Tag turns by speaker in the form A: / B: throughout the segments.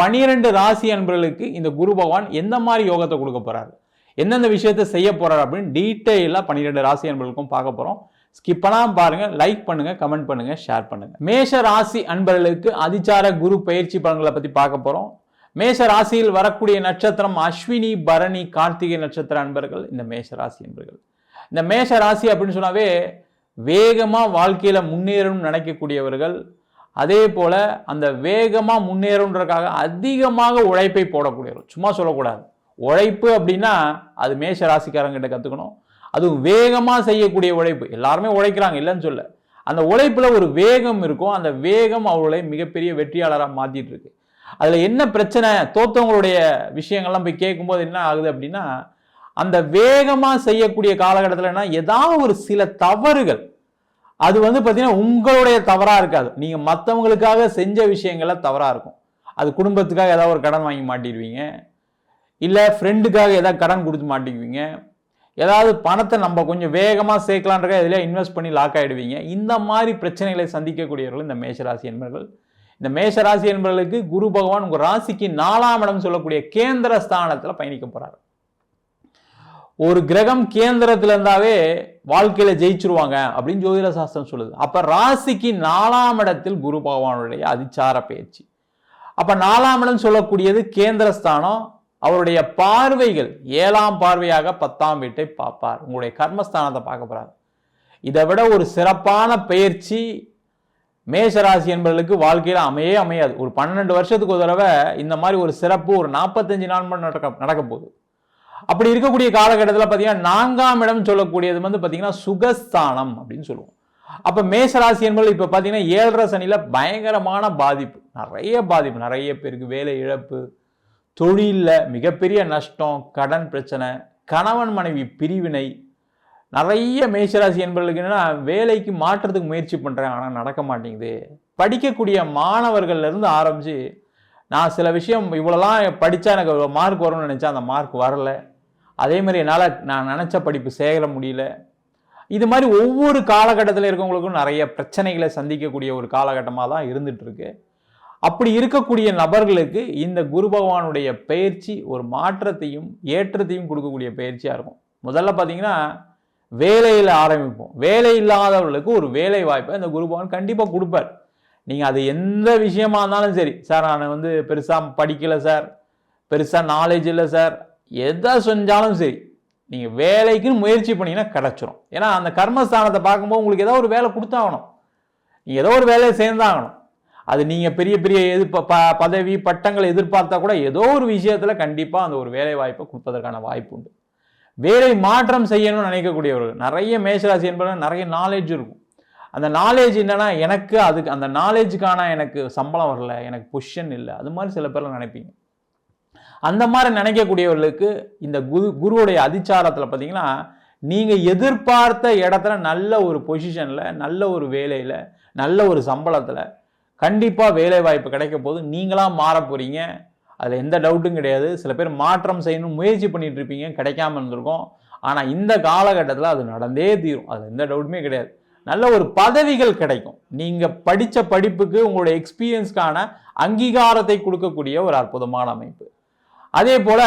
A: பனிரெண்டு ராசி அன்பர்களுக்கு இந்த குரு பகவான் எந்த மாதிரி யோகத்தை கொடுக்க போறாரு? எந்தெந்த விஷயத்தை செய்ய போறாரு அப்படின்னு டீட்டெயிலாக பன்னிரெண்டு ராசி அன்பர்களுக்கும் பார்க்க போறோம். ஸ்கிப்பெல்லாம் பாருங்கள் பாருங்க லைக் பண்ணுங்க கமெண்ட் பண்ணுங்க ஷேர் பண்ணுங்க. மேஷ ராசி அன்பர்களுக்கு அதிச்சார குரு பயிற்சி பலன்களை பத்தி பார்க்க போறோம். மேஷ ராசியில் வரக்கூடிய நட்சத்திரம் அஸ்வினி பரணி கார்த்திகை நட்சத்திர அன்பர்கள் இந்த மேஷ ராசி அன்பர்கள். இந்த மேஷ ராசி அப்படின்னு சொன்னாவே வேகமாக வாழ்க்கையில் முன்னேறணும்னு நினைக்கக்கூடியவர்கள் அதே போல் அந்த வேகமாக முன்னேறன்றதுக்காக அதிகமாக உழைப்பை போடக்கூடியவர். சும்மா சொல்லக்கூடாது. உழைப்பு அப்படின்னா அது மேஷ ராசிக்காரங்கிட்ட கற்றுக்கணும் அதுவும் வேகமாக செய்யக்கூடிய உழைப்பு. எல்லாருமே உழைக்கிறாங்க இல்லைன்னு சொல்ல. அந்த உழைப்பில் ஒரு வேகம் இருக்கும். அந்த வேகம் அவர்களை மிகப்பெரிய வெற்றியாளராக மாற்றிட்டு இருக்கு அதில் என்ன பிரச்சனை? தோத்தவங்களுடைய விஷயங்கள்லாம் போய் கேட்கும்போது என்ன ஆகுது அப்படின்னா அந்த வேகமாக செய்யக்கூடிய காலகட்டத்தில்னா ஏதாவது ஒரு சில தவறுகள் அது வந்து பார்த்தீங்கன்னா உங்களுடைய தவறாக இருக்காது. நீங்கள் மற்றவங்களுக்காக செஞ்ச விஷயங்களை தவறாக இருக்கும். அது குடும்பத்துக்காக ஏதாவது ஒரு கடன் வாங்கி மாட்டிடுவீங்க. இல்லை ஃப்ரெண்டுக்காக ஏதாவது கடன் கொடுத்து மாட்டிக்குவீங்க. ஏதாவது பணத்தை நம்ம கொஞ்சம் வேகமாக சேர்க்கலான்றக்க இதில் இன்வெஸ்ட் பண்ணி லாக் ஆகிடுவீங்க இந்த மாதிரி பிரச்சனைகளை சந்திக்கக்கூடியவர்கள் இந்த மேஷராசி என்பர்கள். இந்த மேஷராசி என்பவர்களுக்கு குரு பகவான் உங்கள் ராசிக்கு நாலாம் இடம் சொல்லக்கூடிய கேந்திர ஸ்தானத்தில் பயணிக்க போகிறார் ஒரு கிரகம் கேந்திரத்துல இருந்தாவே வாழ்க்கையில ஜெயிச்சிருவாங்க அப்படின்னு ஜோதிட சாஸ்திரம் சொல்லுது. அப்ப ராசிக்கு நாலாம் இடத்தில் குரு பகவானுடைய அதிச்சார பயிற்சி. அப்ப நாலாம் இடம் சொல்லக்கூடியது கேந்திரஸ்தானம். அவருடைய பார்வைகள் ஏழாம் பார்வையாக பத்தாம் வீட்டை பார்ப்பார். உங்களுடைய கர்மஸ்தானத்தை பார்க்க போகிறார் இதை விட ஒரு சிறப்பான பயிற்சி மேஷராசி என்பவர்களுக்கு வாழ்க்கையில் அமையே அமையாது. ஒரு பன்னெண்டு வருஷத்துக்கு ஒரு தடவை இந்த மாதிரி ஒரு சிறப்பு ஒரு நாற்பத்தஞ்சு நாள் மட்டும் நடக்க நடக்க போகுது. அப்படி இருக்கக்கூடிய காலகட்டத்தில் பார்த்தீங்கன்னா நான்காம் இடம் சொல்லக்கூடியது வந்து பார்த்தீங்கன்னா சுகஸ்தானம் அப்படின்னு சொல்லுவோம். அப்போ மேசராசி என்பது இப்போ பார்த்தீங்கன்னா ஏழரை சனியில் பயங்கரமான பாதிப்பு. நிறைய பாதிப்பு. நிறைய பேருக்கு வேலை இழப்பு தொழிலில் மிகப்பெரிய நஷ்டம் கடன் பிரச்சனை கணவன் மனைவி பிரிவினை. நிறைய மேசராசி என்பவர்களுக்கு என்னன்னா வேலைக்கு மாற்றத்துக்கு முயற்சி பண்ணுறேன் ஆனால் நடக்க மாட்டேங்குது. படிக்கக்கூடிய மாணவர்கள்லேருந்து ஆரம்பித்து நான் சில விஷயம் இவ்வளோலாம் படித்தா எனக்கு மார்க் வரும்னு நினச்சா அந்த மார்க் வரல. அதே மாதிரி என்னால் நான் நினச்ச படிப்பு சேர முடியல. இது மாதிரி ஒவ்வொரு காலகட்டத்தில் இருக்கவங்களுக்கும் நிறைய பிரச்சனைகளை சந்திக்கக்கூடிய ஒரு காலகட்டமாக தான் இருந்துகிட்ருக்கு அப்படி இருக்கக்கூடிய நபர்களுக்கு இந்த குரு பகவானுடைய பயிற்சி ஒரு மாற்றத்தையும் ஏற்றத்தையும் கொடுக்கக்கூடிய பயிற்சியாக இருக்கும். முதல்ல பார்த்தீங்கன்னா வேலையில் ஆரம்பிப்போம். வேலை இல்லாதவர்களுக்கு ஒரு வேலை வாய்ப்பை இந்த குரு பகவான் கண்டிப்பாக கொடுப்பார். நீங்கள் அது எந்த விஷயமா இருந்தாலும் சரி. சார் நான் வந்து பெருசாக படிக்கலை சார். பெருசாக நாலேஜ் இல்லை சார். எதை செஞ்சாலும் சரி நீங்கள் வேலைக்குன்னு முயற்சி பண்ணீங்கன்னா கிடச்சிரும். ஏன்னா அந்த கர்மஸ்தானத்தை பார்க்கும்போது உங்களுக்கு ஏதோ ஒரு வேலை கொடுத்தாகணும். நீங்கள் ஏதோ ஒரு வேலையை சேர்ந்தாகணும். அது நீங்கள் பெரிய பெரிய எது ப ப- பதவி பட்டங்களை எதிர்பார்த்தா கூட ஏதோ ஒரு விஷயத்தில் கண்டிப்பாக அந்த ஒரு வேலை வாய்ப்பை கொடுப்பதற்கான வாய்ப்பு உண்டு. வேலை மாற்றம் செய்யணும்னு நினைக்கக்கூடியவர்கள் நிறைய மேஷராசி என்பது நிறைய நாலேஜ் இருக்கும். அந்த நாலேஜ் என்னென்னா எனக்கு அதுக்கு அந்த நாலேஜுக்கான எனக்கு சம்பளம் வரல எனக்கு பொசிஷன் இல்லை. அது மாதிரி சில பேர்லாம் நினைப்பீங்க. அந்த மாதிரி நினைக்கக்கூடியவர்களுக்கு இந்த குரு குருவுடைய அதிச்சாரத்தில் பார்த்தீங்கன்னா நீங்கள் எதிர்பார்த்த இடத்துல நல்ல ஒரு பொசிஷனில் நல்ல ஒரு வேலையில் நல்ல ஒரு சம்பளத்தில் கண்டிப்பாக வேலை வாய்ப்பு கிடைக்க போது நீங்களாக மாற போகிறீங்க அதில் எந்த டவுட்டும் கிடையாது. சில பேர் மாற்றம் செய்யணும் முயற்சி பண்ணிகிட்ருப்பீங்க இருப்பீங்க. கிடைக்காம இருந்திருக்கும். ஆனால் இந்த காலகட்டத்தில் அது நடந்தே தீரும். அதில் எந்த டவுட்டுமே கிடையாது. நல்ல ஒரு பதவிகள் கிடைக்கும். நீங்கள் படித்த படிப்புக்கு உங்களுடைய எக்ஸ்பீரியன்ஸ்க்கான அங்கீகாரத்தை கொடுக்கக்கூடிய ஒரு அற்புதமான அமைப்பு. அதே போல்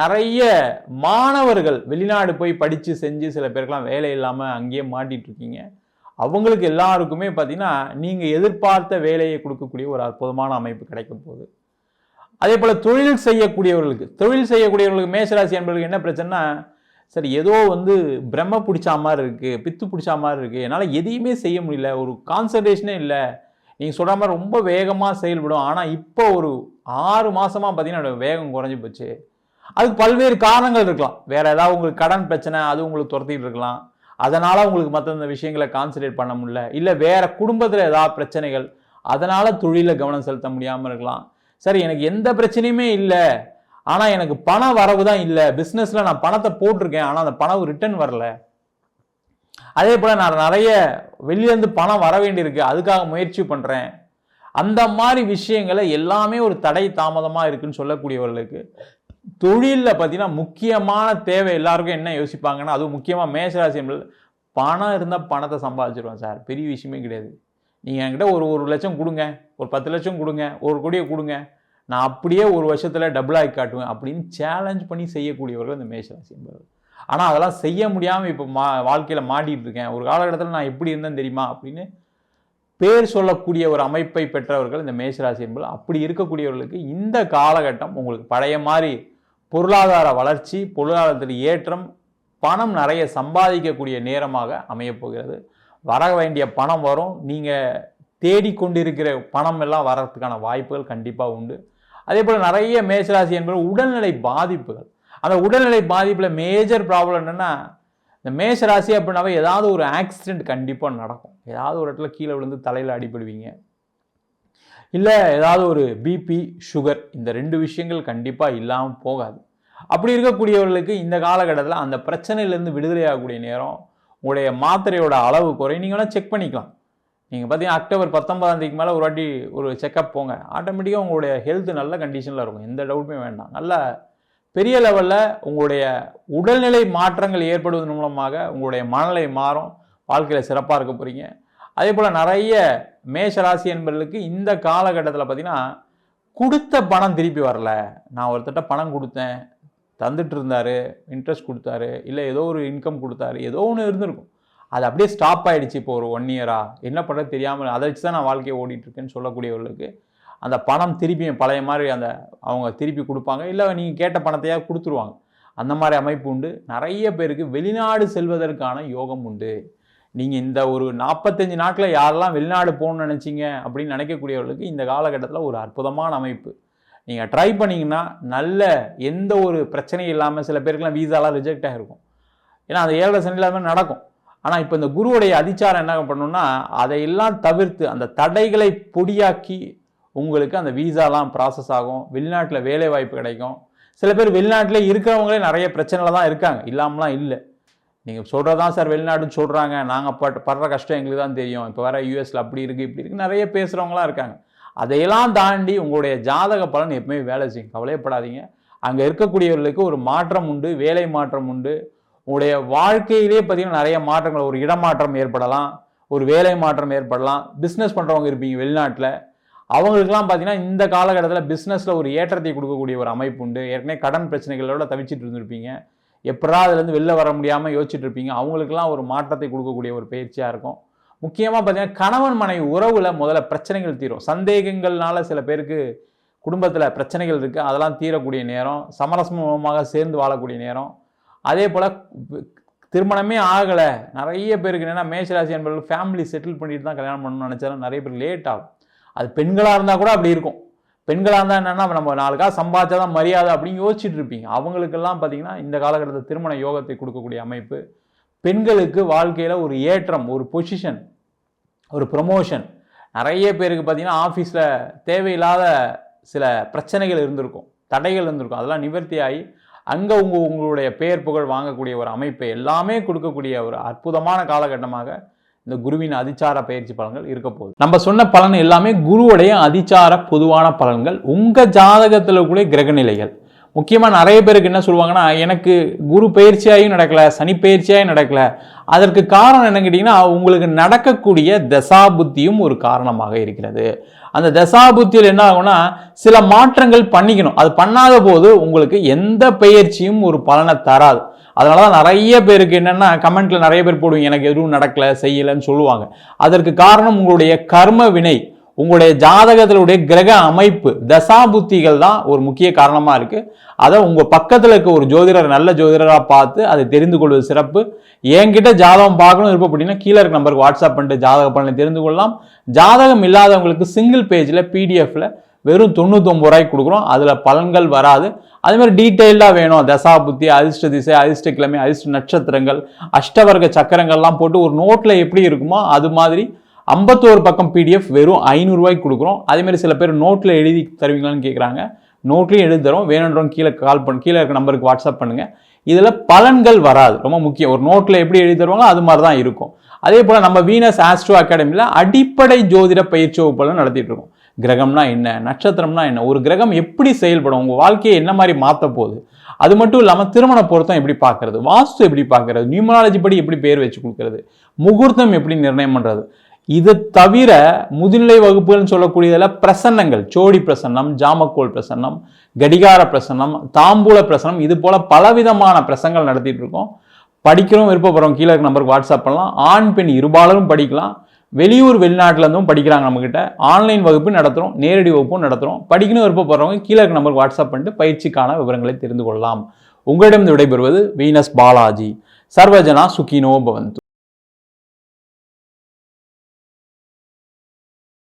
A: நிறைய மாணவர்கள் வெளிநாடு போய் படித்து செஞ்சு சில பேருக்கெல்லாம் வேலை இல்லாமல் அங்கேயே மாட்டிகிட்டு இருக்கீங்க அவங்களுக்கு எல்லாருக்குமே பார்த்தீங்கன்னா நீங்கள் எதிர்பார்த்த வேலையை கொடுக்கக்கூடிய ஒரு அற்புதமான அமைப்பு கிடைக்கும் போகுது. அதே போல் தொழில் செய்யக்கூடியவர்களுக்கு தொழில் செய்யக்கூடியவர்களுக்கு மேசராசி என்பவர்களுக்கு என்ன பிரச்சனைனா சரி ஏதோ வந்து பிரம்ம பிடிச்சா மாதிரி இருக்குது பித்து பிடிச்சா மாதிரி இருக்குது என்னால் எதையுமே செய்ய முடியல ஒரு கான்சன்ட்ரேஷனே இல்லை. நீங்கள் சொல்கிற மாதிரி ரொம்ப வேகமாக செயல்படும். ஆனால் இப்போ ஒரு ஆறு மாதமாக பார்த்தீங்கன்னா வேகம் குறைஞ்சி போச்சு. அதுக்கு பல்வேறு காரணங்கள் இருக்கலாம். வேறு ஏதாவது உங்களுக்கு கடன் பிரச்சனை அது உங்களுக்கு துரத்திட்டு இருக்கலாம். அதனால் உங்களுக்கு மற்ற இந்த விஷயங்களை கான்சன்ட்ரேட் பண்ண முடியல. இல்லை வேறு குடும்பத்தில் ஏதாவது பிரச்சனைகள் அதனால் தொழிலில் கவனம் செலுத்த முடியாமல் இருக்கலாம். சரி எனக்கு எந்த பிரச்சனையுமே இல்லை. ஆனால் எனக்கு பண வரவு தான் இல்லை. பிஸ்னஸில் நான் பணத்தை போட்டிருக்கேன் ஆனால் அந்த பணம் ரிட்டர்ன் வரல. அதே போல் நான் நிறைய வெளியிலேருந்து பணம் வர வேண்டியிருக்கு. அதுக்காக முயற்சி பண்ணுறேன் அந்த மாதிரி விஷயங்களை எல்லாமே ஒரு தடை தாமதமாக இருக்குன்னு சொல்லக்கூடியவர்களுக்கு தொழிலில் பார்த்தீங்கன்னா முக்கியமான தேவை எல்லாருக்கும் என்ன யோசிப்பாங்கன்னா அதுவும் முக்கியமாக மேஷராசி என்பது பணம் இருந்தால் பணத்தை சம்பாதிச்சிருவேன் சார். பெரிய விஷயமே கிடையாது. நீங்கள் என்கிட்ட ஒரு ஒரு லட்சம் கொடுங்க. ஒரு பத்து லட்சம் கொடுங்க. ஒரு கோடியை கொடுங்க. நான் அப்படியே ஒரு வருஷத்தில் டபுள் ஆகி காட்டுவேன் அப்படின்னு சேலஞ்ச் பண்ணி செய்யக்கூடியவர்கள் இந்த மேஷராசி என்பது ஆனால் அதெல்லாம் செய்ய முடியாமல் இப்போ மா வாழ்க்கையில் மாட்டிகிட்டு இருக்கேன். ஒரு காலகட்டத்தில் நான் எப்படி இருந்தேன் தெரியுமா அப்படின்னு பேர் சொல்லக்கூடிய ஒரு அமைப்பை பெற்றவர்கள் இந்த மேஷராசி என்பது அப்படி இருக்கக்கூடியவர்களுக்கு இந்த காலகட்டம் உங்களுக்கு பழைய மாதிரி பொருளாதார வளர்ச்சி பொருளாதாரத்தில் ஏற்றம் பணம் நிறைய சம்பாதிக்கக்கூடிய நேரமாக அமையப்போகிறது. வர வேண்டிய பணம் வரும். நீங்கள் தேடிக்கொண்டிருக்கிற பணம் எல்லாம் வர்றதுக்கான வாய்ப்புகள் கண்டிப்பாக உண்டு. அதே போல் நிறைய மேஷராசி என்பது உடல்நிலை பாதிப்புகள். அந்த உடல்நிலை பாதிப்பில் மேஜர் ப்ராப்ளம் என்னென்னா இந்த மேஷ ராசி அப்படின்னாவே ஏதாவது ஒரு ஆக்சிடெண்ட் கண்டிப்பாக நடக்கும். ஏதாவது ஒரு இடத்துல கீழே விழுந்து தலையில் அடிபடுவீங்க. இல்லை ஏதாவது ஒரு பிபி சுகர் இந்த ரெண்டு விஷயங்கள் கண்டிப்பாக இல்லாமல் போகாது. அப்படி இருக்கக்கூடியவர்களுக்கு இந்த காலகட்டத்தில் அந்த பிரச்சனையிலேருந்து விடுதலையாகக்கூடிய நேரம் உங்களுடைய மாத்திரையோட அளவு குறை நீங்கள் வேணால் செக் பண்ணிக்கலாம். நீங்கள் பார்த்தீங்கன்னா அக்டோபர் பத்தொன்பதாம் தேதிக்கு மேலே ஒரு வாட்டி ஒரு செக்கப் போங்க. ஆட்டோமேட்டிக்காக உங்களுடைய ஹெல்த் நல்ல கண்டிஷனில் இருக்கும். எந்த டவுட்டுமே வேண்டாம். நல்ல பெரிய லெவலில் உங்களுடைய உடல்நிலை மாற்றங்கள் ஏற்படுவதன் மூலமாக உங்களுடைய மனநிலை மாறும். வாழ்க்கையில் சிறப்பாக இருக்க போகிறீங்க அதே போல் நிறைய மேஷ ராசி என்பவர்களுக்கு இந்த காலகட்டத்தில் பார்த்தீங்கன்னா கொடுத்த பணம் திருப்பி வரல. நான் ஒருத்தட்ட பணம் கொடுத்தேன். தந்துட்டு இருந்தார். இன்ட்ரெஸ்ட் கொடுத்தாரு. இல்லை ஏதோ ஒரு இன்கம் கொடுத்தாரு. ஏதோ ஒன்று இருந்திருக்கும். அது அப்படியே ஸ்டாப் ஆகிடுச்சு இப்போ ஒரு ஒன் இயராக என்ன பண்ணுறது தெரியாமல் அதை வச்சு தான் நான் வாழ்க்கையை ஓடிட்டுருக்கேன்னு சொல்லக்கூடியவர்களுக்கு அந்த பணம் திருப்பி பழைய மாதிரி அந்த அவங்க திருப்பி கொடுப்பாங்க. இல்லை நீங்கள் கேட்ட பணத்தையாக கொடுத்துருவாங்க. அந்த மாதிரி அமைப்பு உண்டு. நிறைய பேருக்கு வெளிநாடு செல்வதற்கான யோகம் உண்டு. நீங்கள் இந்த ஒரு நாற்பத்தஞ்சு நாட்களில் யாரெல்லாம் வெளிநாடு போகணும்னு நினச்சிங்க அப்படின்னு நினைக்கக்கூடியவர்களுக்கு இந்த காலகட்டத்தில் ஒரு அற்புதமான அமைப்பு. நீங்கள் ட்ரை பண்ணிங்கன்னா நல்ல எந்த ஒரு பிரச்சனையும் இல்லாமல் சில பேருக்குலாம் வீசாலாம் ரிஜெக்ட் ஆகிருக்கும். ஏன்னா அந்த ஏழரை சனி இல்லாமல் நடக்கும். ஆனால் இப்போ இந்த குருவுடைய அதிச்சாரம் என்ன பண்ணணும்னா அதையெல்லாம் தவிர்த்து அந்த தடைகளை பொடியாக்கி உங்களுக்கு அந்த வீசாலாம் ப்ராசஸ் ஆகும். வெளிநாட்டில் வேலை வாய்ப்பு கிடைக்கும். சில பேர் வெளிநாட்டில் இருக்கிறவங்களே நிறைய பிரச்சனையில் தான் இருக்காங்க. இல்லாமலாம் இல்லை. நீங்கள் சொல்கிறது தான் சார் வெளிநாடுன்னு சொல்கிறாங்க நாங்கள் பட் படுற கஷ்டம் எங்களுக்கு தான் தெரியும். இப்போ வேறு யூஎஸில் அப்படி இருக்குது இப்படி இருக்குது நிறைய பேசுகிறவங்களாம் இருக்காங்க. அதையெல்லாம் தாண்டி உங்களுடைய ஜாதக பலன் எப்பவுமே வேலை செய்யும். கவலையப்படாதீங்க. அங்கே இருக்கக்கூடியவர்களுக்கு ஒரு மாற்றம் உண்டு வேலை மாற்றம் உண்டு. உங்களுடைய வாழ்க்கையிலே பார்த்தீங்கன்னா நிறைய மாற்றங்கள் ஒரு இடமாற்றம் ஏற்படலாம் ஒரு வேலை மாற்றம் ஏற்படலாம் பிஸ்னஸ் பண்ணுறவங்க இருப்பீங்க வெளிநாட்டில். அவங்களுக்குலாம் பார்த்தீங்கன்னா இந்த காலகட்டத்தில் பிஸ்னஸில் ஒரு ஏற்றத்தை கொடுக்கக்கூடிய ஒரு அமைப்பு உண்டு. ஏற்கனவே கடன் பிரச்சனைகளோட தவிச்சிட்டு இருந்திருப்பீங்க. எப்படா அதுலேருந்து வெளில வர முடியாமல் யோசிச்சுட்டு இருப்பீங்க. அவங்களுக்குலாம் ஒரு மாற்றத்தை கொடுக்கக்கூடிய ஒரு பயிற்சியாக இருக்கும். முக்கியமாக பார்த்தீங்கன்னா கணவன் மனைவி உறவில் முதல்ல பிரச்சனைகள் தீரும். சந்தேகங்கள்னால சில பேருக்கு குடும்பத்தில் பிரச்சனைகள் இருக்குது அதெல்லாம் தீரக்கூடிய நேரம் சமரசமமாக சேர்ந்து வாழக்கூடிய நேரம் அதே போல் திருமணமே ஆகலை. நிறைய பேருக்கு என்னென்னா மேஷராசி என்பவர்கள் ஃபேமிலி செட்டில் பண்ணிட்டு தான் கல்யாணம் பண்ணணும்னு நினச்சாலும் நிறைய பேர் லேட் ஆகும். அது பெண்களாக இருந்தால் கூட அப்படி இருக்கும். பெண்களாக இருந்தால் என்னென்னா நம்ம நாளுக்காக சம்பாதிச்சா தான் மரியாதை அப்படின்னு யோசிச்சுட்டு இருப்பீங்க. அவங்களுக்கெல்லாம் பார்த்தீங்கன்னா இந்த காலகட்டத்தில் திருமண யோகத்தை கொடுக்கக்கூடிய அமைப்பு பெண்களுக்கு வாழ்க்கையில் ஒரு ஏற்றம் ஒரு பொசிஷன் ஒரு ப்ரொமோஷன் நிறைய பேருக்கு பார்த்தீங்கன்னா ஆஃபீஸில் தேவையில்லாத சில பிரச்சனைகள் இருந்திருக்கும் தடைகள் இருந்திருக்கும். அதெல்லாம் நிவர்த்தி ஆகி அங்கே உங்கள் உங்களுடைய பெயர் புகழ் வாங்கக்கூடிய ஒரு அமைப்பை எல்லாமே கொடுக்கக்கூடிய ஒரு அற்புதமான காலகட்டமாக இந்த குருவின் அதிச்சார பயிற்சி பலன்கள் இருக்க போகுது. நம்ம சொன்ன பலன் எல்லாமே குருவுடைய அதிச்சார பொதுவான பலன்கள். உங்கள் ஜாதகத்தில் கூட கிரகநிலைகள் முக்கியமாக நிறைய பேருக்கு என்ன சொல்லுவாங்கன்னா எனக்கு குரு பயிற்சியாயும் நடக்கல சனி பயிற்சியாயும் நடக்கல. அதற்கு காரணம் என்ன கேட்டிங்கன்னா உங்களுக்கு நடக்கக்கூடிய தசாபுத்தியும் ஒரு காரணமாக இருக்கிறது. அந்த தசாபுத்தியில் என்ன ஆகும்னா சில மாற்றங்கள் பண்ணிக்கணும். அது பண்ணாத போது உங்களுக்கு எந்த பயிற்சியும் ஒரு பலனை தராது. அதனால தான் நிறைய பேருக்கு என்னென்னா கமெண்ட்டில் நிறைய பேர் போடுவீங்க எனக்கு எதுவும் நடக்கலை செய்யலைன்னு சொல்லுவாங்க. அதற்கு காரணம் உங்களுடைய கர்ம வினை. உங்களுடைய ஜாதகத்தினுடைய கிரக அமைப்பு தசாபுத்திகள் தான் ஒரு முக்கிய காரணமாக இருக்குது அதை உங்கள் பக்கத்தில் இருக்க ஒரு ஜோதிடர் நல்ல ஜோதிடராக பார்த்து அதை தெரிந்து கொள்வது சிறப்பு. என்கிட்ட ஜாதகம் பார்க்கணும் இருப்போம் அப்படின்னா கீழே இருக்க நம்பருக்கு வாட்ஸ்அப் பண்ணிட்டு ஜாதக பலனை தெரிந்து கொள்ளலாம். ஜாதகம் இல்லாதவங்களுக்கு சிங்கிள் பேஜில் பிடிஎஃப்பில் வெறும் தொண்ணூத்தொம்பது ரூபாய்க்கு கொடுக்குறோம். அதில் பலன்கள் வராது. அதே மாதிரி டீட்டெயிலாக வேணும். தசா புத்தி அதிர்ஷ்ட திசை அதிர்ஷ்ட கிழமை அதிர்ஷ்ட நட்சத்திரங்கள் அஷ்டவர்க்க சக்கரங்கள்லாம் போட்டு ஒரு நோட்டில் எப்படி இருக்குமோ அது மாதிரி ஐம்பத்தோரு பக்கம் பிடிஎஃப் வெறும் ஐநூறுரூவாய்க்கு கொடுக்குறோம். அதேமாதிரி சில பேர் நோட்டில் எழுதி தருவீங்களான்னு கேட்குறாங்க நோட்லேயும் எழுதி தரோம் வேணுன்றவங்க கீழே கால் பண்ணு கீழே இருக்க நம்பருக்கு வாட்ஸ்அப் பண்ணுங்கள் இதில் பலன்கள் வராது. ரொம்ப முக்கியம். ஒரு நோட்டில் எப்படி எழுதி தருவாங்க அது மாதிரி தான் இருக்கும். அதே போல் நம்ம வீனஸ் ஆஸ்ட்ரோ அகாடமியில் அடிப்படை ஜோதிட பயிற்சி வகுப்புகளும் நடத்திட்டு இருக்கோம். கிரகம்னா என்ன? நட்சத்திரம்னா என்ன? ஒரு கிரகம் எப்படி செயல்படும்? உங்கள் வாழ்க்கையை என்ன மாதிரி மாற்ற போகுது? அது மட்டும் இல்லாமல் திருமண பொருத்தம் எப்படி பார்க்கறது வாஸ்து எப்படி பார்க்கறது நியூமராலஜி படி எப்படி பேர் வச்சு கொடுக்கறது? முகூர்த்தம் எப்படி நிர்ணயம் பண்ணுறது இது தவிர முதுநிலை வகுப்புகள்னு சொல்லக்கூடியதில் பிரசன்னங்கள் சோடி பிரசன்னம் ஜாமக்கோல் பிரசன்னம் கடிகார பிரசன்னம் தாம்பூல பிரசன்னம் இது போல் பலவிதமான பிரசங்கள் நடத்திட்டு இருக்கோம். படிக்கிறோம் விருப்பப்படுறோம் கீழே இருக்க நம்பருக்கு வாட்ஸ்அப் பண்ணலாம். ஆண் பெண் இருபாலரும் படிக்கலாம். வெளியூர் வெளிநாட்டிலேருந்தும் படிக்கிறாங்க நம்மக்கிட்ட ஆன்லைன் வகுப்பு நடத்துகிறோம் நேரடி வகுப்பும் நடத்துகிறோம் படிக்கணும் விருப்பப்படுறவங்க கீழே இருக்க நம்பருக்கு வாட்ஸ்அப் பண்ணிட்டு பயிற்சிக்கான விவரங்களை தெரிந்து கொள்ளலாம். உங்களிடம் விடைபெறுவது வீனஸ் பாலாஜி. சர்வஜனா சுகினோ பவந்து.